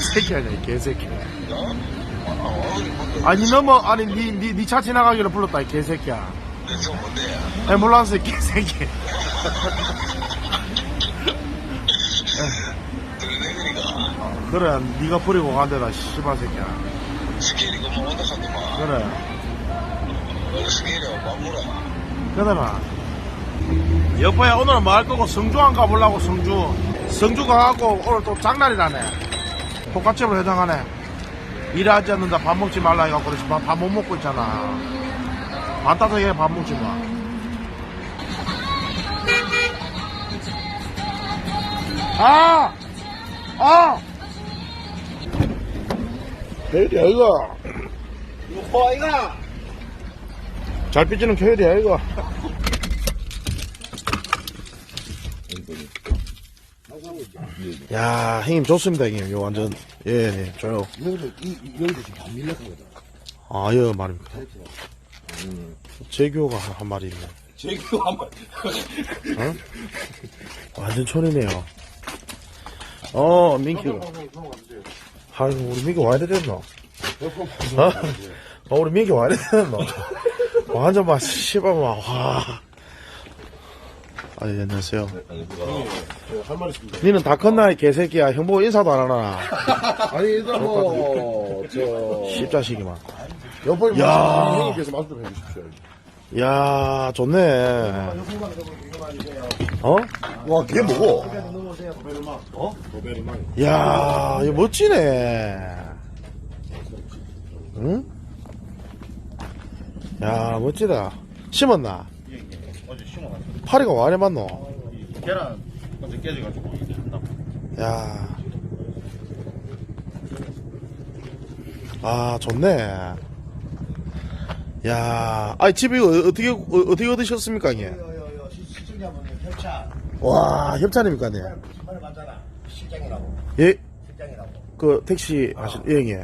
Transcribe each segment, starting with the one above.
새끼야, 개새끼야. 아, 뭔데? 아니, 너뭐 아니, 니, 니, 니 차 지나가기로 불렀다, 이 개새끼야. 내성 뭔데? 앰뷸런스 개새끼. 들어내니까 그래, 니가 버리고 간 데다, 씨발 새끼야. 스케일이 그만 온다 하더만. 그래. 원래 스케일이 마무라. 그러나. 여보야, 오늘은 뭐 할 거고, 성주 안 가보려고, 성주. 성주 가갖고, 오늘 또 장날이라네. 복합집을 해당하네. 일하지 않는다, 밥 먹지 말라 해갖고, 그래서 밥못 먹고 있잖아. 밥 따서 얘밥 먹지 마. 아! 아! 켜일이야, 이거. 어, 이거. 잘 삐지는 켜일이야, 이거. 야, 형님 좋습니다, 형님. 이거 완전, 예, 예, 좋아요. 여기도, 이, 이- 여기도 지금 다 밀렸거든. 아, 예, 말입니다. 재규가 한, 한 마리 있네. 제기도 한 번. 어? 완전 촌이네요. 어, 민키가. 아이고, 우리 민키 와야 되겠노? 어? 어, 우리 민키 와야 되겠노? 완전 막, 씨발, 막, 와. 아, 예, 안녕하세요. 할말 있습니다. 니는 다 컸나, 이 개새끼야. 형 보고 인사도 안 하나. 아니, 일단 뭐, 저, 씹자식이만. 여벌 야. 형님께서 말씀 좀 해주십시오. 야 좋네. 어? 와, 걔 뭐고? 어? 야, 이거 멋지네. 응? 야, 멋지다. 심었나? 파리가 와 이래 맞노? 계란 어제 깨져가지고 이제 한다고 야. 아, 좋네. 야, 아니, 집 이거 어떻게, 어, 어떻게 얻으셨습니까, 이게? 시청자분들 협찬. 와, 협찬입니까, 네? 정말 맞잖아. 실장이라고. 예? 실장이라고. 그, 택시 하신, 예, 형님.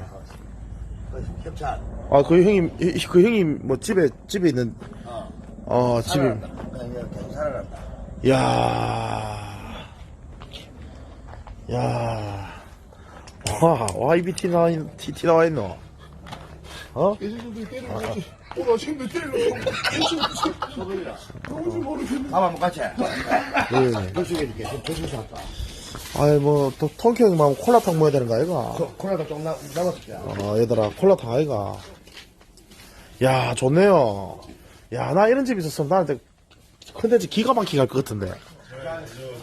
그 협찬. 아, 그 형님, 그 형님, 뭐, 집에, 집에 있는, 어. 어, 집에, 살아난다. 그냥 이거 계속 야 야, 와, YBT 나와, 있, TT 나와 있노? 어? 때리는 거지. 오나 지금 때리는 거. 밥 한번 같이 해. 네. 좀 조심 샀다. 아이, 뭐, 또, 통키 형님 하면 콜라탕 먹어야 되는 거 아이가? 코로나 좀 남- 남았을 거야. 어, 얘들아, 콜라탕 아이가? 야, 좋네요. 야, 나 이런 집 있었으면 나한테 컨텐츠 기가 막히게 할 것 같은데.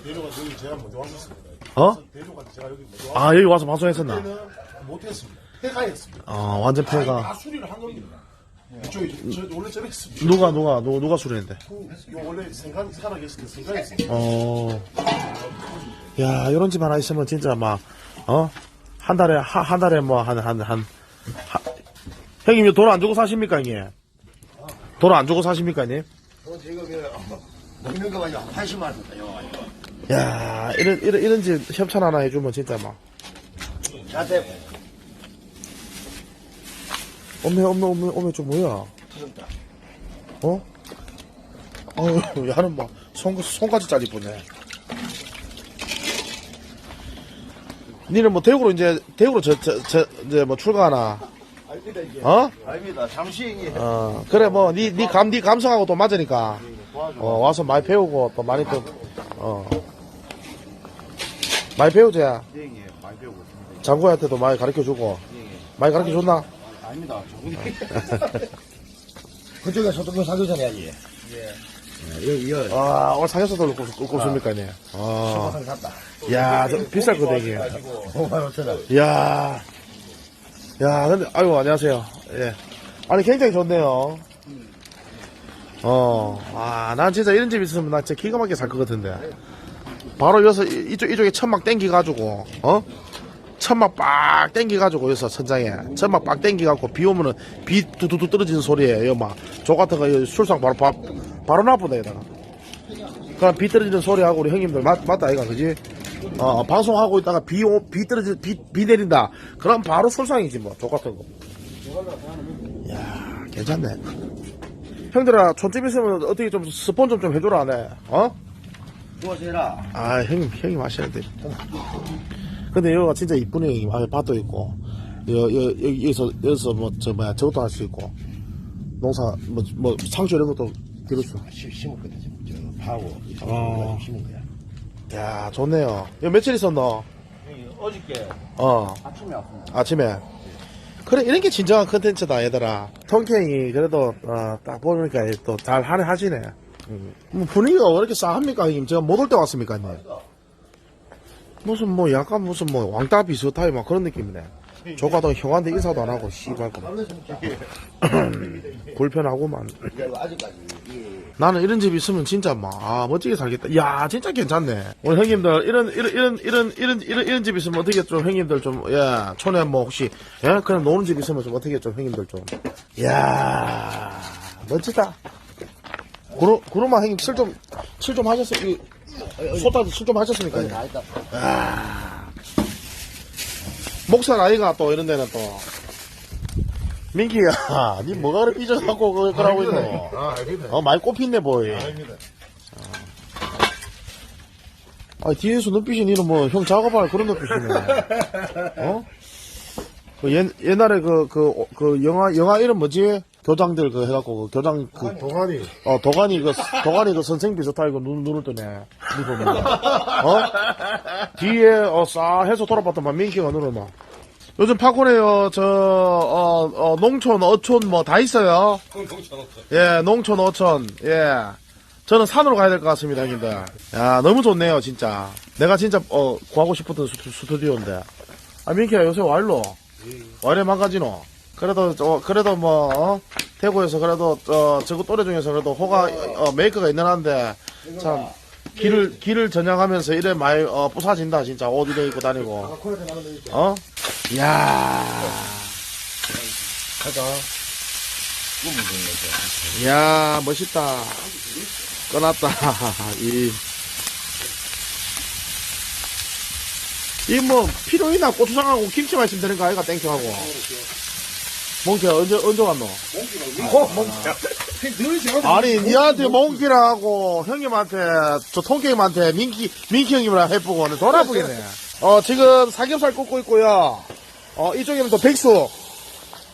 대조가 여기 제가 먼저 왔었습니다. 어? 대조가 제가 여기 먼저 아, 여기 와서 방송했었나? 못했습니다. 폐가했습니다. 아, 완전 다 패가. 수리를 한 겁니다. 이쪽이 저, 저 원래 저랬습니다 누가, 누가, 누가, 누가 수리했는데? 요 원래 생각 살아계실 때 생각했습니다. 어. 야, 이런 집 하나 있으면 진짜 막, 어? 한 달에, 한, 한 달에 뭐, 한, 한, 한, 하- 형님, 돈 안 주고 사십니까, 이게? 돈안 주고 사십니까, 님? 어, 지금 그 먹는 거 가지고 80만 원 줬다, 영화 가지고. 야, 이런, 이런, 이런 집 협찬 하나 해주면 진짜 막, 자대 어메, 어메, 어메, 어메, 저 뭐야? 터졌다. 어? 어휴, 야는 막, 손, 손까지 잘 이쁘네. 니는 뭐, 대구로 이제, 대구로 저, 저, 저, 이제 뭐 출가하나? 아닙니다, 이제. 어? 아닙니다. 잠시 이게 어, 그래, 뭐, 니, 니 감, 니 감성하고 또 맞으니까. 어, 와서 많이 배우고, 또 많이 또, 어. 많이 배우자. 예, 예, 많이 배우고 있습니다. 장구한테도 많이 가르쳐 주고. 예, 예. 많이 가르쳐 줬나? 아닙니다. 조금 그쪽에 소통도 사교전 해야지. 예. 여기, 여기. 아, 오늘 상해서도 꼽습니까, 니? 아, 소통 샀다. 야, 좀 비쌀 거다, 이게. 5만 5천 원. 야 야, 근데, 아이고, 안녕하세요. 예. 아니, 굉장히 좋네요. 어, 아, 난 진짜 이런 집 있으면 나 진짜 기가 막히게 살 것 같은데. 바로 여기서, 이- 이쪽, 이쪽에 천막 땡기가지고, 어? 천막 빡 땡기가지고, 여기서 천장에. 천막 빡 땡기갖고, 비 오면은, 비 두두두 떨어지는 소리에, 여기 막, 조 같은 거, 여기 술상 바로, 바, 바로 나쁘다, 여기다가. 그럼 비 떨어지는 소리하고, 우리 형님들, 맞, 맞다, 이가, 그지? 어, 어, 방송하고 있다가 비, 오, 비 떨어지, 비, 비 내린다. 그럼 바로 술상이지, 뭐, 족 같은 거. 야 괜찮네. 형들아, 촌집 있으면 어떻게 좀 스폰 좀, 좀 해줘라, 네. 어? 무엇이라? 아, 형님, 형님 하셔야 돼. 근데 여기가 진짜 이쁘네 앞에 밭도 있고 여, 여, 여기, 여기서 여기서 뭐 저 뭐야 저것도 할 수 있고 농사 뭐, 뭐 상추 이런 것도 기를 수 심- 심었거든, 지금. 저 파고. 어. 심은 거야. 야 좋네요. 여 며칠 있었노? 어저께 어. 아침에 왔습니다. 아침에. 그래 이런 게 진정한 컨텐츠다 얘들아. 통쾌히 그래도 어, 딱 보니까 또 잘 하시네. 음. 뭐 분위기가 왜 이렇게 싸합니까? 형님 제가 못 올 때 왔습니까 형님? 무슨 뭐 약간 무슨 뭐 왕따 비슷하게 막 그런 느낌이네. 조가도 형한테 인사도 안 하고 씨발. 거 불편하고만. 그리고 아직까지, 이, 나는 이런 집 있으면 진짜 막, 아, 멋지게 살겠다. 야, 진짜 괜찮네. 오늘 형님들, 이런, 이런, 이런, 이런, 이런, 이런, 이런 집 있으면 어떻게 좀 형님들 좀, 예, 촌에 뭐 혹시, 예, 그냥 노는 집 있으면 좀 어떻게 좀 형님들 좀, 야 멋지다. 구로, 구로마 형님 칠 좀, 칠좀 하셨어요? 이, 소따지 칠좀 하셨습니까? 다 했다. 목살 아이가 또 이런 데는 또. 민기야, 니 뭐가 그래 삐져갖고 그걸 하고 있노? 아, 알겠네. 어, 많이 꼽힌네, 보이. 알겠네. 아, 뒤에서 눈빛이 니는 뭐, 형 작업할 그런 눈빛이네. 어? 그 옛, 옛날에 그, 그, 어, 그, 영화, 영화 이름 뭐지? 교장들 그 해갖고, 그 교장, 그, 동안이. 어, 도가니 그, 도가니 그 선생 비슷하게 그 눈, 눈을 뜨네. 니 보면. 어? 뒤에, 어, 싸 해서 돌아봤더만 민기가 눈을 막. 요즘 팝콘에요, 저, 어, 어, 농촌, 어촌 뭐 다 있어요. 예, 농촌, 어촌, 예. 저는 산으로 가야 될 것 같습니다, 형님들. 야, 너무 좋네요, 진짜. 내가 진짜, 어, 구하고 싶었던 스튜, 스튜디오인데. 아, 민키야, 요새 와일로. 와이래 망가지노. 그래도, 저, 그래도 뭐, 어? 대구에서 그래도, 어, 저거 또래 중에서 그래도 호가, 어, 메이커가 있는 한데, 참, 길을, 길을 전향하면서 이래 많이, 어, 부사진다, 진짜. 옷 이래 입고 다니고. 어? 이야. 가자. 이야, 멋있다. 끝났다. 이. 이 뭐, 필요이나 고추장하고 김치만 있으면 되는 거 아이가 땡큐하고. 몽키 언제, 언제 왔노? 늘 제가 아니, 니한테 몽키라고 형님한테, 저 통깨님한테 민키, 민키 형님이랑 해보고, 오늘 돈 아프겠네. 어, 지금 삼겹살 굽고 있고요. 어, 이쪽에는 또 백숙.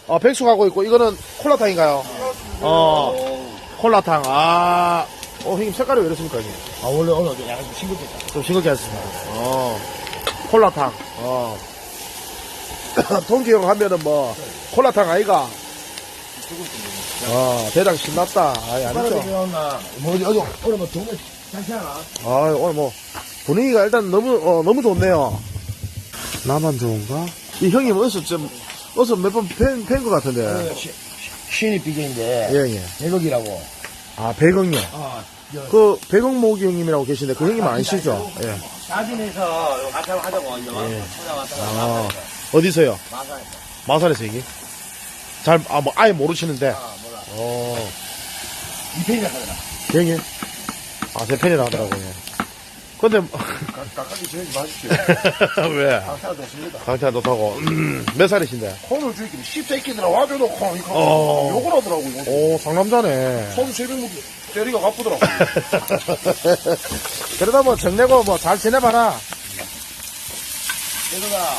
어, 백숙 하고 있고, 이거는 콜라탕인가요? 어, 콜라탕. 아, 어, 형님 색깔이 왜 이렇습니까, 형님? 아, 원래 오늘 좀 약간 좀 싱겁겠다. 좀 싱겁게 했습니다. 어, 콜라탕. 어. 동기 형 하면은 뭐, 콜라탕 아이가? 어, 대장 신났다. 아이, 아니죠. 배웠나? 뭐, 어디, 어디, 오늘 뭐, 동네 괜찮아? 아, 오늘 뭐, 분위기가 일단 너무, 어, 너무 좋네요. 나만 좋은가? 이 형님 어디서 좀, 어디서 몇번 팬, 팬것 같은데. 시- 신입 비계인데, 예, 예. 대덕이라고. 아, 백억요. 아, 그, 백억 모기 형님이라고 계신데, 그 형님 아니시죠? 예. 사진에서 같이 하자고, 이제. 찾아왔다가. 아, 어디서요? 마산에서. 마산에서 얘기? 잘, 아, 뭐, 아예 모르시는데. 아, 몰라. 어, 이 팬이라 하더라. 형님? 아, 제 팬이라 하더라고요. 근데, 가까이 지내지 마십시오. 왜? 강사가 됐습니다. 강태가 좋다고. 몇 살이신데? 콩을 주이끼리 씹새끼들아 와줘놓고, 이거. 어. 욕을 하더라고, 이거. 오, 상남자네. 손 새벽 먹기. 때리가 바쁘더라고. 그러다 뭐 정내고 뭐 잘 지내봐라.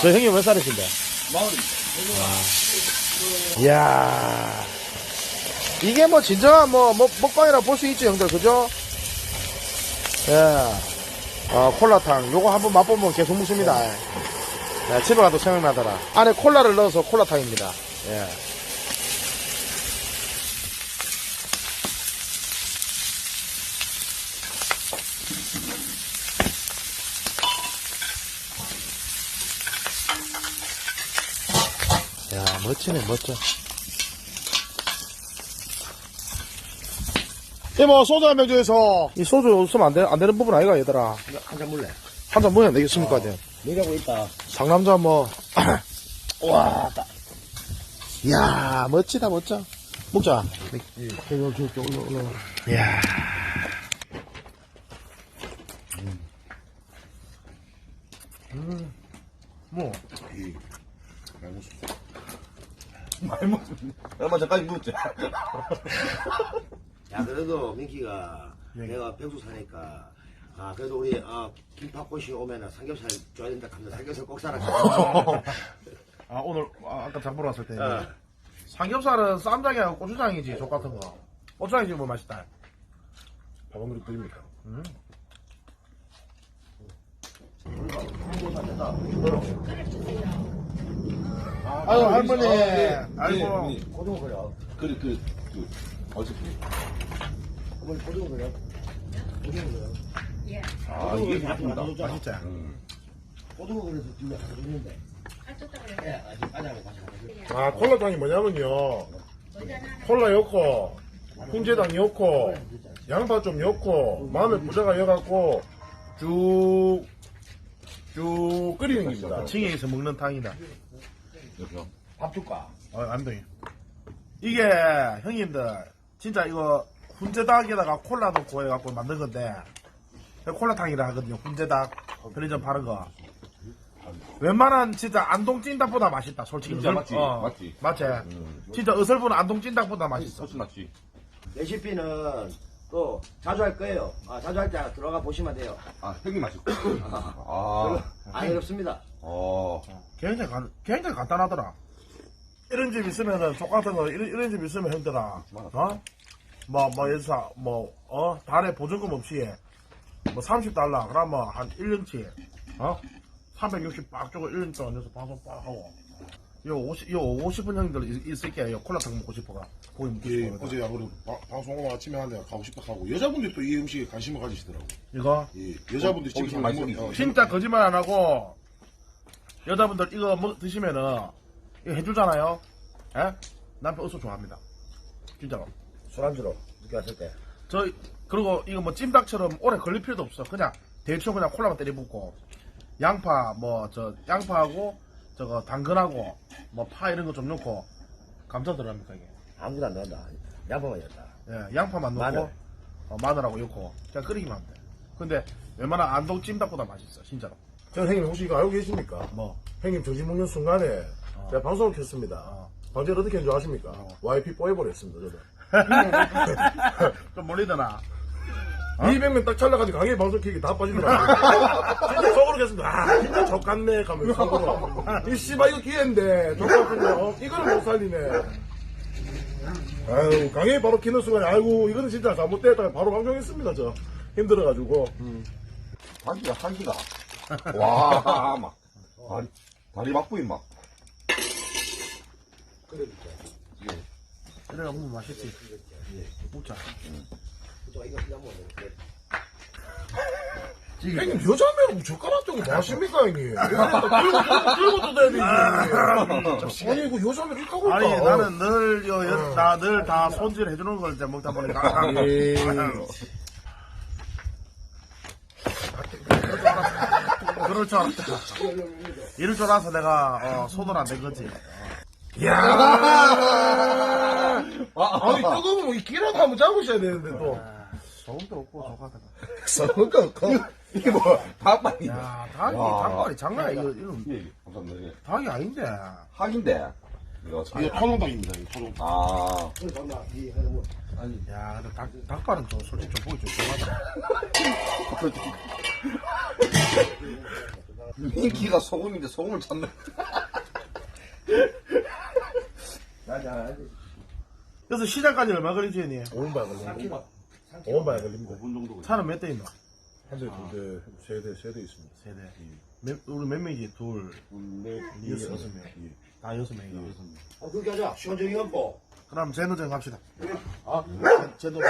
저 형님 몇 살이신데? 마을입니다. 이야. 이게 뭐 진정한 뭐, 뭐 먹방이라 볼 수 있죠, 형들. 그죠? 예. 어, 콜라탕. 요거 한번 맛보면 계속 먹습니다. 네, 집에 가도 생각나더라. 안에 콜라를 넣어서 콜라탕입니다. 예. 멋지네, 멋져. 이모, 소주 한병 줘서. 이 소주 없으면 안, 되, 안 되는 부분 아이가, 얘들아. 한잔 물래. 한 잔 뭐야 되겠습니까, 어. 내가고 있다. 상남자 뭐. 와, 따. 이야, 멋지다, 멋져. 먹자. 여기, 여기, 올라, 올라. 이야. 뭐? 많이 먹 었네. 얼마 전까지 먹었지. 야, 그래도 민키가 내가 백수 사니까 아, 그래도 우리, 아, 김밥꽃이 오면은 삼겹살 줘야 된다 하면서 삼겹살 꼭 사라. 아 오늘 아, 아까 장 보러 왔을 때 어. 삼겹살은 쌈장이하고 고추장이지 족 같은 거 고추장이 지금 뭐 맛있다 밥 한 그릇 드립니까? 아유 할머니 네, 아이고 고등어 그려. 그래, 그, 그, 어저께. 어머니 고등어 그려. 고등어 그려. 아, 이게 맛있다. 맛있지 고등어 그려서. 예, 다시 가서. 아, 콜라탕이 뭐냐면요. 콜라 넣고, 훈제당 넣고, 양파 좀 넣고, 마늘 부자가 넣어갖고, 쭉, 쭉 끓이는 겁니다. 층에서 먹는 탕이다 밥 줄까? 어 안동이 이게 형님들 진짜 이거 훈제닭에다가 콜라 넣고 해갖고 만든 건데 콜라탕이라 하거든요 훈제닭 편의점 파는 거 웬만한 진짜 안동 찐닭보다 맛있다 솔직히 진짜 어슬- 맞지? 어, 맞지? 맞지 음. 진짜 어설픈 안동 찐닭보다 맛있어 훨씬 낫지. 레시피는 또 자주 할 거예요. 아, 자주 할 때 들어가 보시면 돼요. 아, 형이 맛있고. 아, 안 어렵습니다. 어. 굉장히 간, 굉장히 간단하더라 이런 집 있으면은 족 같은 거 이런, 이런 집 있으면 형들아 어? 뭐, 뭐, 들어, 뭐, 어, 달에 보증금 없이, 뭐, 30달러, 그러면 한 1년치, 어? 360빡 주고 1년 동안 여기서 방송 빡 하고. 요 50, 요 50분 형들 있- 있을게, 요 콜라탕 먹고 싶어가. 고기 먹고 예, 싶어가. 어제 야구로 방송 오고 아침에 한데 가고 싶다 하고 여자분들이 또 이 음식에 관심을 가지시더라고. 이거, 예, 여자분들이 거기 지금 많이 먹이지. 어, 진짜 거짓말 안 하고, 여자분들 이거 먹, 드시면은, 이거 해주잖아요? 예? 남편 어서 좋아합니다. 진짜로. 술안주로 늦게 왔을 때. 저 그리고 이거 뭐 찜닭처럼 오래 걸릴 필요도 없어. 그냥 대충 그냥 콜라만 때려 붓고 양파 뭐 저 양파하고 저거 당근하고 뭐 파 이런 거 좀 넣고 감자 들어갑니까 이게? 아무도 안 넣는다. 양파만 넣었다. 예, 양파만 넣고 마늘. 어, 마늘하고 넣고 그냥 끓이기만 하면 돼. 근데 웬만한 안동 찜닭보다 맛있어 진짜로. 저 형님 혹시 이거 알고 계십니까? 뭐 형님 점심 먹는 순간에 제가 방송을 켰습니다. 어. 방제를 어떻게 했는지 아십니까? YP 뽀해버렸습니다, 저도. 좀 몰리더나. 200명 딱 잘라가지고 강의 방송 켜기 다 빠지더라고요. 진짜 속으로 겠습니다. 아, 진짜 족같네. 가면서 속으로. 이 씨발 이거 기회인데, 족같은데, 어? 이거를 못 살리네. 아유, 강의 바로 키는 순간에, 아이고, 이거는 진짜 잘못됐다. 바로 방송했습니다, 저. 힘들어가지고. 한기가 한기가 와 막 다리 다리 막부인 막 그래 먹으면 맛있지. 먹자. 또 이거 그냥 먹어. 형님, 여자면 젓가락 정도 뭐 하십니까, 형님? 들고, 들고, 들고 또 돼야지. 아니, 이거 여자면 이렇게 하고 아니 있다. 나는 늘 요, 나늘 다 손질 해주는 걸 이제 먹다 보니까 예. 그럴 줄 알았다. 이럴 줄 알아서 내가 어, 손을 안 댄 거지. 야 아니, 뜨거우면 뭐, 이 기라도 한번 잡으셔야 되는데, 또. 소금도 없고 저가다가. 썩을까, 없고. 이게 뭐 밥반이야 야 닭이 와. 닭발이 장난 아니야. 이거 이런 예 감사합니다 예. 닭이 아닌데. 학인데 이거 참 이게 토종닭입니다, 이 토종닭. 아 뭐. 야 근데 닭 닭발은 좀 솔직히 좀 보기 좀 좋아하다. 민기가 소금인데 소금을 찾네 맞아. 그래서 시장까지 얼마 걸리지 니? 5분 반 걸립니다. 5분 반 걸립니다. 차는 몇 대 있노? 한 대, 두 대, 세 대, 세 대 있습니다. 세 대. 몇, 우리 몇 명이지? 둘, 넷, 여섯 명. 다 여섯 명이야. 어, 그렇게 하자. 시원정이 없고. 그럼 제노전 갑시다. 아, 제노전.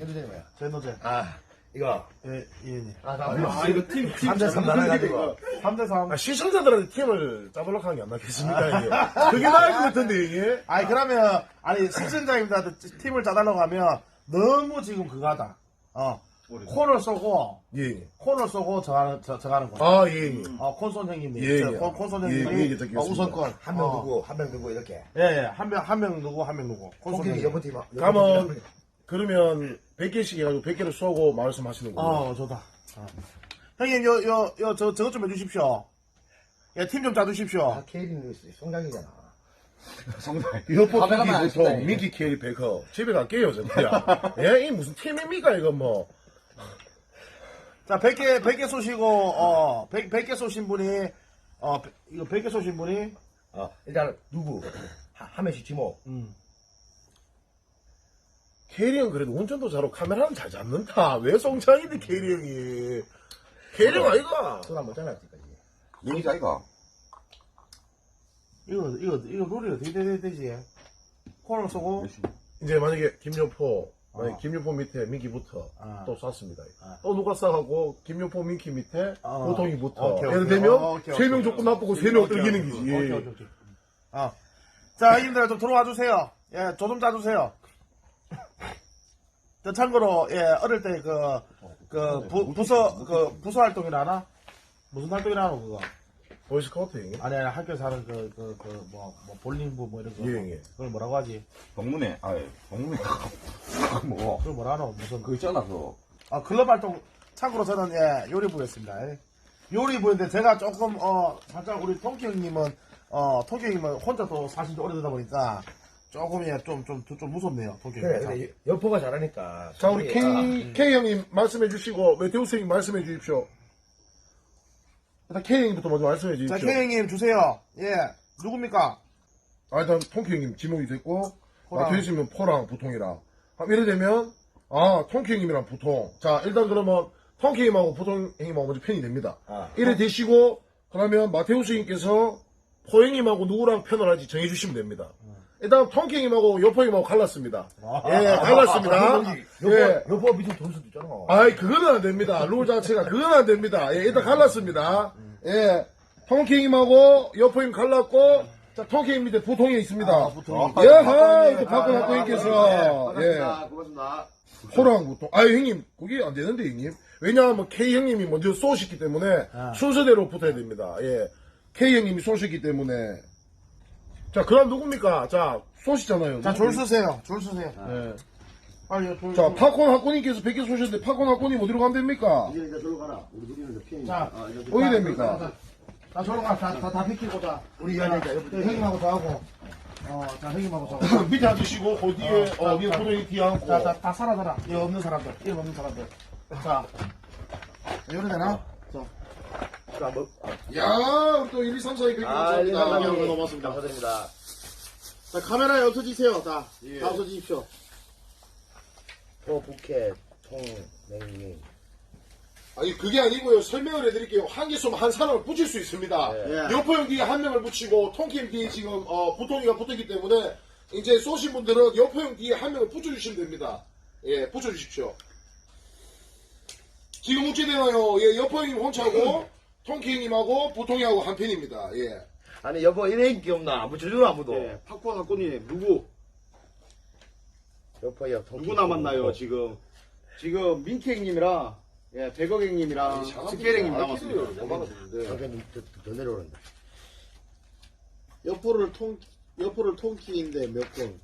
해주세요, 뭐야. 제노전. 아, 이거. 예, 이현이. 아, 나, 아, 이거 팀, 팀 3대 3 나눠가지고. 3대 3. 아, 시청자들한테 팀을 짜도록 하는 게 안 낫겠습니까, 이게? 그게 나을 것 같은데, 이게? 아니 그러면 아니 시청자님들한테 팀을 짜달라고 하면 너무 지금 그거 하다. 어 코너 쏘고 예. 코너 쏘고 정하는 저, 정하는 거야. 아, 예, 예. 어 콘손 형님이 예, 저 예. 콘- 콘손 예, 형님이 예, 예. 어, 우선권 한 명 어. 두고, 한명 두고, 이렇게. 예 예 한 명 한 명 누구 한 명 누구 콘손 형님. 여번 팀. 가면, 그러면 100개씩 해가지고 100개를 쏘고 말씀하시는 거예요. 어 좋다. 어. 형님 요 요 요 저 저것 좀 해주십시오. 예 팀 좀 짜주십시오. 아, 케이린 루이스, 송장이잖아. 성당 이어포 카메라만 안 TV부터 쓴다, 이게. 미키 캐리 베커 집에 갈게요, 저 그냥. 예, 이 무슨 팀입니까, 이건 뭐. 자, 100개, 100개 쏘시고, 어, 100, 100개 쏘신 분이, 어, 이거 100개 쏘신 분이, 어, 일단 누구 하, 한 명씩 지목. 음. 케리 형 그래도 운전도 잘하고 카메라는 잘 잡는다. 왜 송창인데 케리 형이. 케리 형 아이가. 손 한번 잘랐을까지. 여기가 이가. 이거, 이거, 이거 룰이 어떻게 되, 되지? 코너 쏘고, 이제 만약에 김여포, 만약 에 어. 김여포 밑에 민기부터 아. 또 쐈습니다. 아. 또 누가 싸하고 김여포 민기 밑에 어. 보통이 붙어. 오케이, 예를 오케이. 되면 어, 오케이, 세 명 오케이. 조건 나쁘고 세 명 오케이, 떨기는 오케이, 기지. 오케이, 오케이, 오케이. 아. 자, 형님들 좀 들어와 주세요. 예, 조좀 짜주세요. 저 참고로, 예, 어릴 때 그, 그, 부, 부서, 그, 부서 활동이라 하나? 무슨 활동이라 하노, 그거? 보이스카우트? 아니, 아니, 학교에서 하는 그, 그, 그, 뭐, 뭐, 볼링부 뭐 이런 거. 예, 예. 그걸 뭐라고 하지? 동문회, 아, 예. 동문회. 뭐. 그걸 뭐라 하노? 무슨. 그거 있잖아, 그거. 아, 클럽 활동, 참고로 저는, 예, 요리부였습니다. 예. 요리부인데 제가 조금, 어, 살짝 우리 통키 형님은, 어, 통키 형님은 혼자 또 사신 지 오래되다 보니까 조금, 예, 좀, 좀, 좀 무섭네요, 통키 그래, 형님. 근데 여포가 잘하니까. 자, 우리 K, K 형님 말씀해 주시고, 메테우스 형님 말씀해 주십시오. 일단 K 형님부터 먼저 말씀해 자, 주십시오. K 형님 주세요. 예, 누굽니까? 아, 일단 통키 형님 지목이 됐고, 포랑. 마태우스 형님은 포랑 보통이라. 아, 예를 들면, 아, 통키 형님이랑 보통. 자, 일단 그러면 통키 형님하고 보통 형님하고 먼저 편이 됩니다. 아. 이래 되시고, 그러면 마테우스 형님께서 포 형님하고 누구랑 편을 할지 정해주시면 됩니다. 일단 여포 형님하고 갈랐습니다. 예, 갈랐습니다. 예. 여포, 여포 밑에 돈 수도 있잖아. 아이, 그거는 안 됩니다. 룰 자체가, 그건 안 됩니다. 예, 일단 갈랐습니다. 예, 통킹님하고 여포님 갈랐고, 자, 통킹 밑에 부통이 있습니다. 아, 부통이. 예, 하, 또 박근 학교님께서, 예, 고맙습니다. 호랑 부통. 아유, 형님, 그게 안 되는데, 형님. 왜냐하면 K 형님이 먼저 쏘셨기 때문에 아. 순서대로 붙어야 됩니다. 예, K 형님이 쏘셨기 때문에. 자, 그 다음 누굽니까? 자, 쏘시잖아요. 자, 줄 쓰세요. 줄 쓰세요. 예. 빨리 줄. 자, 줄. 팝콘 학고님께서 100개 쏘셨는데, 팝콘 학고님 어디로 가면 됩니까? 이제 이제 저로 가라. 우리 누리는 편이. 자, 어디 됩니까? 자, 저로 가. 다, 다, 다 비키고, 자. 우리 여자 이제 저 형님하고 저하고. 어, 자, 형님하고 저. 밑에 앉으시고 그 뒤에 어, 어, 위에 자, 포도이 뒤에 앉고 자, 자, 다 살아서라. 이거 없는 사람들. 이거 없는 사람들. 자. 이래 되나? 자. 자, 뭐, 야, 우리 또 1, 2, 3, 4, 2 그렇게 아, 일, 삼, 사, 이. 감사합니다. 고맙습니다. 감사드립니다. 자, 카메라에 엎어지세요. 자, 다 엎어지십시오. 포, 부캐, 통, 냉님. 아니 그게 아니고요. 설명을 해드릴게요. 한 개 쏘면 한 사람을 붙일 수 있습니다. 예. 여포 형 뒤에 한 명을 붙이고 통캠 뒤에 지금 어, 보통이가 붙었기 때문에 이제 쏘신 분들은 여포 형 뒤에 한 명을 붙여주시면 됩니다. 예, 붙여주십시오. 지금 어찌 되나요? 예, 여포 형님 혼자고 통키 형님하고 보통이하고 한 편입니다. 예. 아니, 여보, 이래 인기 없나? 묻혀주나, 아무도. 네, 팝콘 학고님 누구 여포, 여, 통. 누구 남았나요 지금 지금 민키 형님이랑 예 백억 형님이랑 스케일 형님 남았습니다. 당장 더, 더 내려오는데. 옆으로를 통, 옆으로를 통키인데 몇 분?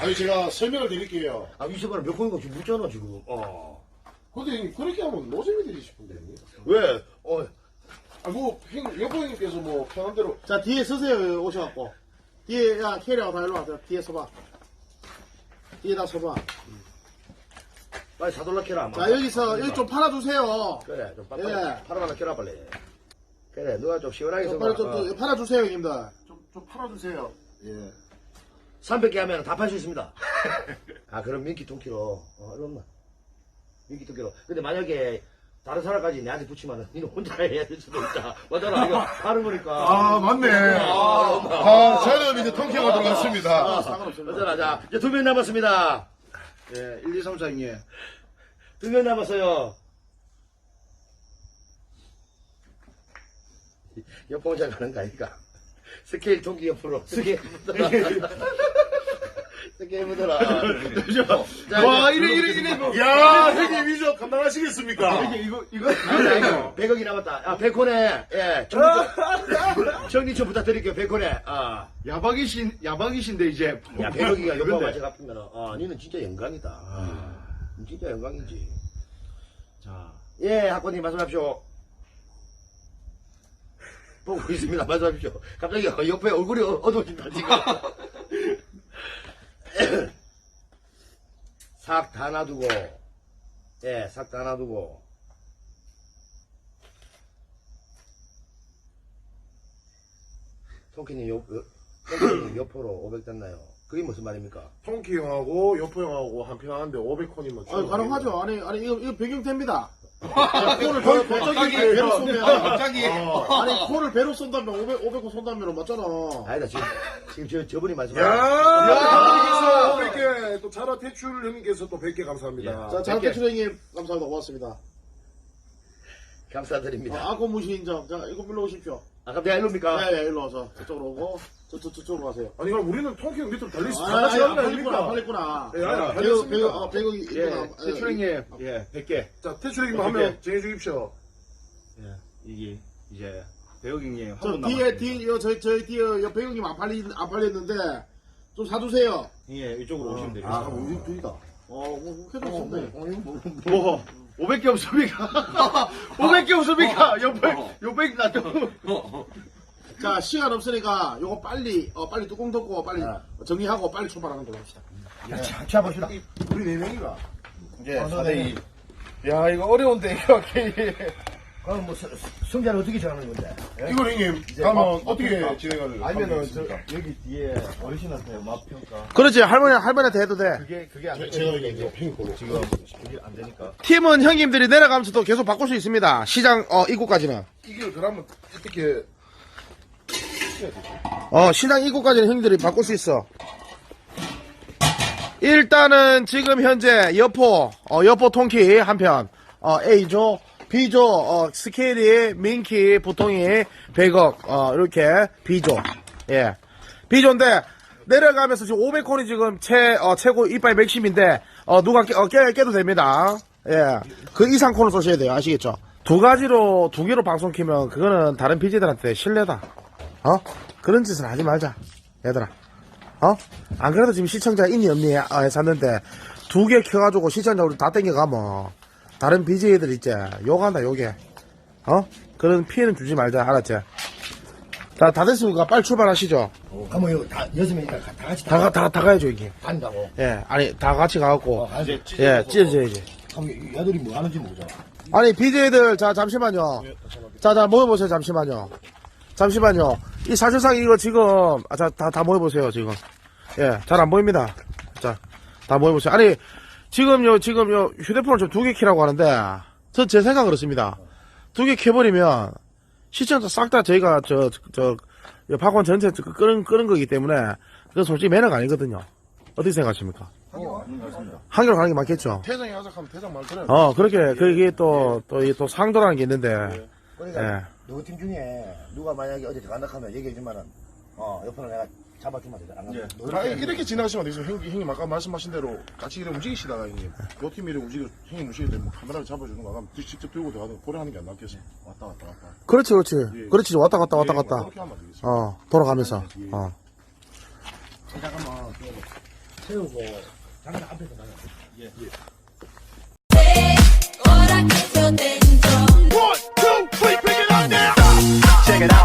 아니 제가 설명을 드릴게요. 아, 이세번은 몇 번인가 지금 묻잖아, 지금. 어. 근데 형님 그렇게 하면 노잼이 되지 싶은데. 왜? 어, 아, 뭐, 형, 여포 형님께서 뭐 편한 대로 자, 뒤에 서세요, 오셔갖고. 뒤에, 야, 캐리하고 다 일로 와서 뒤에 서봐. 뒤에다 서봐. 빨리 사돌라 켜라. 자, 여기서, 여기 좀 팔아주세요. 그래, 좀 빨리. 예. 팔아달라 켜라, 빨리. 그래, 누가 좀 시원하게 좀 서봐. 빨리 좀, 어. 좀 팔아주세요, 형님들. 좀, 좀 팔아주세요. 예. 300개 하면 다 팔 수 있습니다. 아, 그럼 민키 통키로. 어, 어렵나? 민키 통키로. 근데 만약에 다른 사람까지 내한테 붙이면은 니는 혼자 해야 될 수도 있다. 맞잖아. 이거 하는 거니까. 아, 맞네. 아, 저는 이제 통쾌가 들어갔습니다. 맞잖아. 자, 이제 두 명 남았습니다. 예 1, 2, 3, 4 형님. 두명 남았어요. 옆봉자 가는 거 아니까. 스케일 통키 옆으로. 스케일 묻어라. 스케일 묻어라. 자, 와, 이제 이래, 이래. 이래. 야, 형님, 이저 감당하시겠습니까? 이거 이거 아니, 아니, 100억이 남았다. 아, 백혼에, 예, 정리 좀, 정리 좀 부탁드릴게요, 백혼에. 아, 야박이신 야박이신데 이제 야, 100억이가 옆방 근데 같이 갚으면, 아, 니는 진짜 영광이다. 아, 진짜 영광이지. 자 예, 학권님 말씀하십시오. 보고 있습니다. 말씀하십시오. 갑자기 옆에 얼굴이 어- 어두워진다, 지금. 싹 다 놔두고 예, 싹 다 놔두고 토끼님 옆, 토끼님 옆으로 500 됐나요? 그게 무슨 말입니까? 통키 형하고 여포 형하고 한편 하는데 500콘이면 아, 가능하죠. 아니 아니 이거 이거 배경 됩니다. 콘을 배- 갑자기 배로 쏘면 갑자기. 아니 코를 배로 쏜다면 500 500코 쏜다면 맞잖아. 아니다, 지금, 지금 저, 저분이 야, 말씀하신 야, 100개 또 자라 대출 형님께서 또 100개 감사합니다. 자 장태 출 형님 감사합니다. 고맙습니다. 감사드립니다. 아, 아고 무시 인정. 자 이거 불러 오십시오. 아, 그럼 내가 일로입니까? 네, 네, 일로 와서 저쪽으로 오고 저, 저, 저쪽으로 가세요. 아니 그럼 우리는 형 밑으로 달릴 수 아, 같이 아니, 가는 거 아닙니까? 팔렸구나. 예, 아니, 배우, 팔렸습니다. 배우, 어, 배우, 예, 이쁘다. 태출 형님, 예, 100개. 자, 태출 형님 한명 정해 주십시오. 예, 이게 이제 배우경님 저 한분 뒤에, 남았습니다. 뒤에, 요, 저희, 저희 뒤에, 요 배우님 안 팔리, 안 팔렸는데, 좀 사주세요. 예, 이쪽으로 오시면 아, 되겠습니다. 우리 둘이다. 어, 뭐, 그렇게 좋네. 뭐, 500개 없습니까? 500개 없습니까? 옆에, 옆에 나 좀. 자, 시간 없으니까, 요거 빨리, 어, 빨리 뚜껑 덮고, 빨리 아. 정리하고, 빨리 출발하는 걸로 합시다. 자, 잡아봅시다. 우리 네 명이가. 예, 4대2. 야, 이거 어려운데, 이렇게. 그럼 뭐, 수- 승자는 어떻게 정하는 건데? 이걸 형님, 다음은 어떻게 진행을 아니면은, 저? 여기 뒤에 어르신한테 맛평가. 그렇지, 할머니, 할머니한테 해도 돼. 그게, 그게 안 제가 되니까. 이제 형이 걸로. 지금, 그게 안 되니까. 팀은 형님들이 내려가면서도 계속 바꿀 수 있습니다. 시장, 어, 입구까지는. 이게 그러면 어떻게 어, 시장 입구까지는 형들이 바꿀 수 있어. 일단은 지금 현재 여포, 어, 여포 통키 한 편, 어, A조, B조, 어, 스케일이, 민키, 보통이 100억, 어, 이렇게 B조. 예. B조인데, 내려가면서 지금 500콘이 지금 최, 어, 최고 이빨 맥심인데, 어, 누가 깨, 어, 깨, 깨도 됩니다. 예. 그 이상 콘을 쏘셔야 돼요. 아시겠죠? 두 가지로, 두 개로 방송 키면, 그거는 다른 BJ들한테 신뢰다. 어? 그런 짓은 하지 말자. 얘들아. 어? 안 그래도 지금 시청자 있니 없니 어, 샀는데 두 개 켜가지고 시청자 우리 다 땡겨가면 다른 BJ들 있지 욕한다 욕해 어? 그런 피해는 주지 말자 알았지? 자, 다 됐으니까 빨리 출발하시죠. 그러면 이거 다, 여섯 명이니까 다, 다 같이 다, 가- 다, 다 가야죠, 이게. 간다고. 예, 아니, 다 같이 가갖고, 어, 가야지. 예, 찢어져야지. 그럼 얘들이 뭐 하는지 모르잖아. 아니, BJ들, 자, 잠시만요. 자, 자, 모여보세요, 잠시만요. 잠시만요. 이 사실상 이거 지금, 아, 자, 다, 다 모여보세요, 지금. 예, 잘 안 보입니다. 자, 다 모여보세요. 아니, 지금 요, 지금 요 휴대폰을 좀 두 개 키라고 하는데, 저 제 생각 그렇습니다. 두 개 켜버리면, 시청자 싹 다 저희가 저, 저, 요 박원 전체 그 끄는, 끄는 거기 때문에, 그건 솔직히 매너가 아니거든요. 어떻게 생각하십니까? 한결 가는 게 맞겠죠? 태장이 하작하면 태장 말 들어요. 어, 그렇게, 그게 또, 또, 이또 상도라는 게 있는데, 그러니까 예. 누구 팀 중에 누가 만약에 어디 간다 하면 얘기해 주면은 어 옆으로 내가 잡아주면 되죠. 안 가면 예. 아, 이렇게 지나가시면 안 되죠. 형님, 형님 아까 말씀하신 대로 같이 이렇게 움직이시다가 형님 요팀 이렇게 움직여 형님 움직일 때뭐 카메라를 잡아주는 거 아니면 직접 들고 들어가는 고려하는 게 안 낫겠어요. 왔다 갔다 왔다. 그렇지, 그렇지. 예. 예. 그렇지. 왔다 갔다 왔다 예, 예 갔다. 그렇게 하면 되겠어. 어, 돌아가면서. 예. 어. 잠깐만 그 세우고 장난 앞에서 가요. 예. 예. One, pick it up now. Check it out.